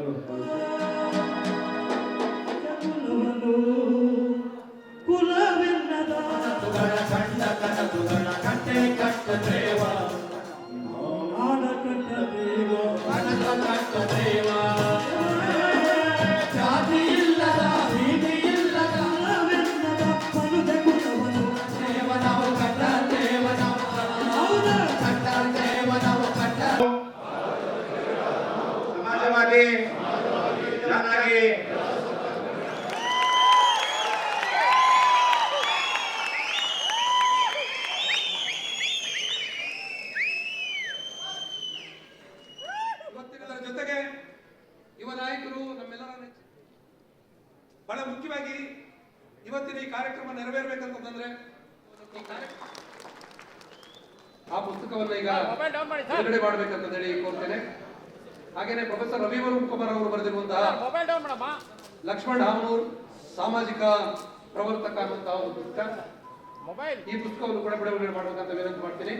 Amém. ಜೊತೆಗೆ ಯುವ ನಾಯಕರು ನಮ್ಮೆಲ್ಲರ ಬಹಳ ಮುಖ್ಯವಾಗಿ ಇವತ್ತಿನ ಈ ಕಾರ್ಯಕ್ರಮ ನೆರವೇರ್ಬೇಕಂತಂದ್ರೆ ಆ ಪುಸ್ತಕವನ್ನ ಈಗ ಬಿಡುಗಡೆ ಮಾಡ್ಬೇಕಂತ ಹೇಳಿ ಕೋರ್ತೇನೆ. ಹಾಗೇನೆ ಪ್ರೊಫೆಸರ್ ರವಿವರ್ಮ ಕುಮಾರ್ ಅವರು ಬರೆದಿರುವಂತಹ ಲಕ್ಷ್ಮಣ್ ಹಾಮನೂರ್ ಸಾಮಾಜಿಕ ಪ್ರವರ್ತಕ ಅನ್ನುವಂತಹ ಒಂದು ಪುಸ್ತಕ. ಈ ಪುಸ್ತಕವನ್ನು ಕೂಡ ಬಿಡುಗಡೆ ಮಾಡಬೇಕಂತ ವಿನಂತಿ ಮಾಡ್ತೀನಿ.